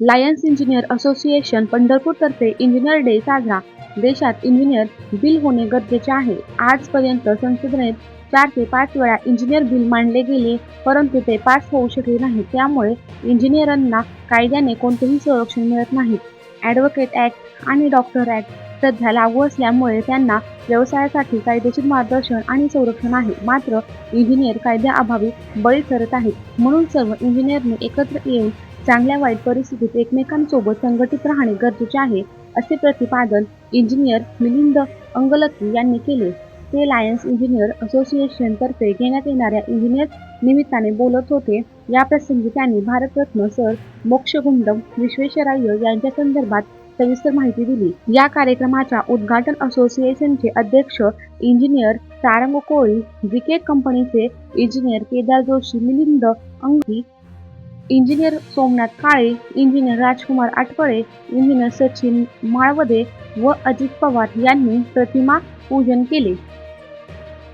Lions engineer association पंढरपूरतर्फे engineer day साजरा. देशात इंजिनियर बिल होणे गरजेचे आहे. आजपर्यंत संसदेत चार ते पाच वेळा इंजिनियर बिल मांडले गेले परंतु ते पास होऊ शकले नाही त्यामुळे इंजिनियरांना कायद्याने कोणतेही संरक्षण मिळत नाही. ॲडव्होकेट ॲक्ट आणि डॉक्टर ॲक्ट सध्या लागू असल्यामुळे त्यांना व्यवसायासाठी कायदेशीर मार्गदर्शन आणि संरक्षण आहे. मात्र इंजिनियर कायद्याअभावी बळी ठरत आहेत. म्हणून सर्व इंजिनियरने एकत्र येऊन चांगल्या वाईट परिस्थितीत एकमेकांसोबत संघटित राहणे गरजेचे आहे असे प्रतिपादन इंजिनियर मिलिंद अंगलकी यांनी केले. ते लायन्स इंजिनियर असोसिएशनतर्फे घेण्यात येणाऱ्या इंजिनियर निमित्ताने बोलत होते. याप्रसंगी त्यांनी भारतरत्न सर मोक्षगुंडम विश्वेश्वराय यांच्या संदर्भात सविस्तर माहिती दिली. या कार्यक्रमाच्या उद्घाटन असोसिएशनचे अध्यक्ष इंजिनियर सारंग कोळी ब्रिकेट कंपनीचे engineer Kedar Joshi Milind Angi engineer Somnath Kale engineer Rajkumar Atpale engineer Sachin Malavade व अजित पवार यांनी प्रतिमा पूजन केले.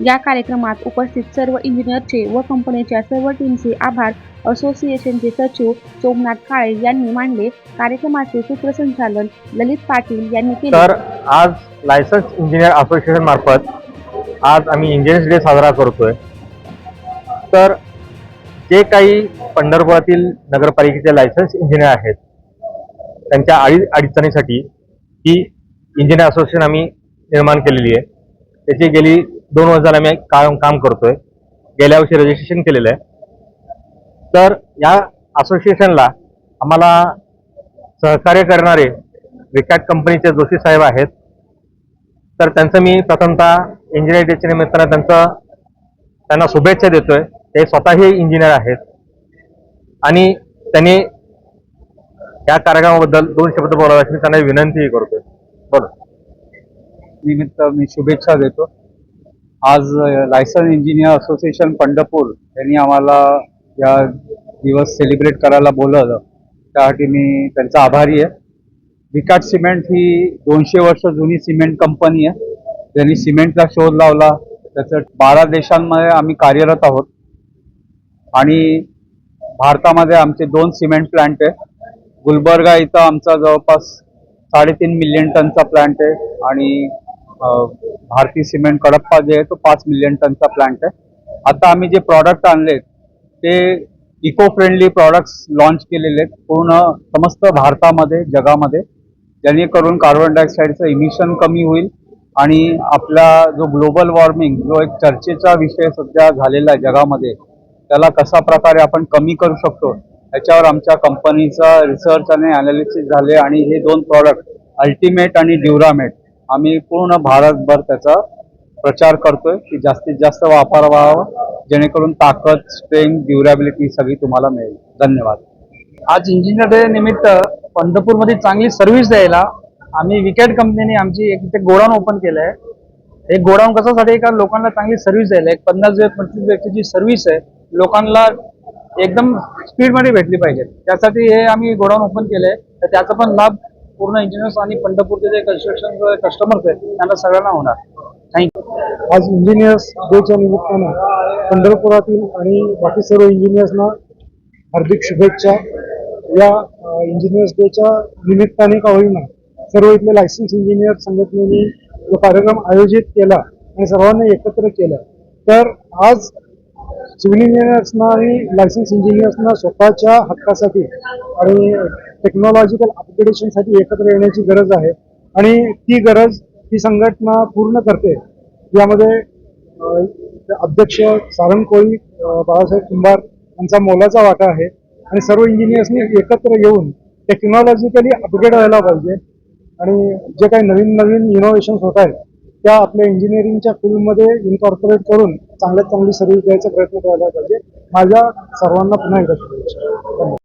या कार्यक्रमात उपस्थित सर्व इंजिनियरचे व कंपनीच्या सर्व टीमचे आभार. असोसिएशनचे सचिव सोमनाथ काळे यांनी मांडले. कार्यक्रमाचे सूत्रसंचालन ललित पाटील यांनी केले. तर आज लायसन्स इंजिनियर असोसिएशन मार्फत आज आम्ही इंजिनियर्स डे साजरा करतोय. तर जे काही पंढरपुरातील नगरपालिकेचे लायसन्स इंजिनियर आहेत त्यांच्या अडी अडचणीसाठी ही इंजिनियर असोसिएशन आम्ही निर्माण केलेली आहे. त्याची गेली दोन वर्ष झाली आम्ही काम काम करतोय. गेल्या वर्षी रजिस्ट्रेशन केलेलं आहे. तर या असोसिएशनला आम्हाला सहकार्य करणारे विकॅट कंपनीचे जोशी साहेब आहेत. तर त्यांचं मी प्रथमतः इंजिनियर डेच्या निमित्तानं त्यांचं त्यांना शुभेच्छा देतोय. ते स्वतःही इंजिनियर आहेत. आणि त्यांनी या कार्यक्रमाबद्दल दोन शब्द बोलावे मी त्यांना विनंतीही करतोय. बोला. निमित्त मी शुभेच्छा देतो. आज लायसन इंजिनियर असोसिएशन पंढरपूर यांनी आम्हाला या दिवस सेलिब्रेट करायला बोलवलं. त्यासाठी मी त्यांचा आभारी आहे. विकाट सिमेंट ही दोनशे वर्ष जुनी सिमेंट कंपनी आहे. त्यांनी सिमेंटचा शोध लावला. त्याचं बारा देशांमध्ये आम्ही कार्यरत आहोत. आणि भारतामध्ये आमचे दोन सिमेंट प्लांट आहे. गुलबर्गा इथं आमचा जवळपास साडेतीन मिलियन टनचा प्लांट आहे आणि भारती सिमेंट कडप्पा जे आहे तो पाच मिलियन टनचा प्लांट आहे. आता आम्ही जे प्रॉडक्ट आणले ते इको फ्रेंडली प्रॉडक्ट्स लॉन्च केलेले आहेत. पूर्ण समस्त भारतामध्ये जगामध्ये. जेणेकरून कार्बन डायऑक्साईडचं इमिशन कमी होईल आणि आपला जो ग्लोबल वॉर्मिंग जो एक चर्चेचा विषय सध्या झालेला आहे जगामध्ये त्याला कशा प्रकारे आपण कमी करू शकतो याच्यावर आमच्या कंपनीचा रिसर्च आणि अनालिसिस झाले आणि हे दोन प्रॉडक्ट अल्टिमेट आणि ड्युरामेट आम्ही पूर्ण भारतभर त्याचा प्रचार करतोय की जास्तीत जास्त वापर व्हावा जेणेकरून ताकद स्ट्रेंथ ड्युरेबिलिटी सगळी तुम्हाला मिळेल. धन्यवाद. आज इंजिनियर डे निमित्त पंढरपूरमध्ये चांगली सर्व्हिस द्यायला आम्ही विकेट कंपनीने आमची एक इथे गोडाऊन ओपन केलं आहे हे गोडाऊन कशासाठी? आहे? का लोकांना चांगली सर्व्हिस द्यायला. एक पन्नास पंचवीस व्यक्तीची सर्व्हिस आहे लोकांना एकदम स्पीडमध्ये भेटली पाहिजे. त्यासाठी हे आम्ही गोडाऊन ओपन केलं आहे तर त्याचा पण लाभ पूर्ण इंजिनियर्स आणि पंढरपूरचे जे कन्स्ट्रक्शन कस्टमर्स आहेत त्यांना सगळ्यांना होणार. थँक्यू आज इंजिनियर्स डेच्या निमित्तानं पंढरपुरातील आणि बाकी सर्व इंजिनियर्सना हार्दिक शुभेच्छा. या इंजिनियर्स डेच्या निमित्ताने का होईना सर्व इथले लायसन्स इंजिनियर संघटनेने जो कार्यक्रम आयोजित केला आणि सर्वांना एकत्र केलं तर आज सिव्हिल इंजिनियर्सना आणि लायसन्स इंजिनियर्सना स्वतःच्या हक्कासाठी आणि टेक्नॉलॉजिकल अपग्रेडेशनसाठी एकत्र येण्याची गरज आहे. आणि ती गरज ही संघटना पूर्ण करते. यामध्ये अध्यक्ष सारंग कोळी बाळासाहेब कुंभार यांचा मोलाचा वाटा आहे. आणि सर्व इंजिनियर्सनी एकत्र येऊन टेक्नॉलॉजिकली अपग्रेड व्हायला पाहिजे. आणि जे काही नवीन नवीन इनोव्हेशन्स होत आहेत त्या आपल्या इंजिनिअरिंगच्या फील्डमध्ये इन्कॉर्पोरेट करून चांगल्यात चांगली सर्व्हिस द्यायचा प्रयत्न करायला पाहिजे. माझ्या सर्वांना पुन्हा एकदा शुभेच्छा. धन्यवाद.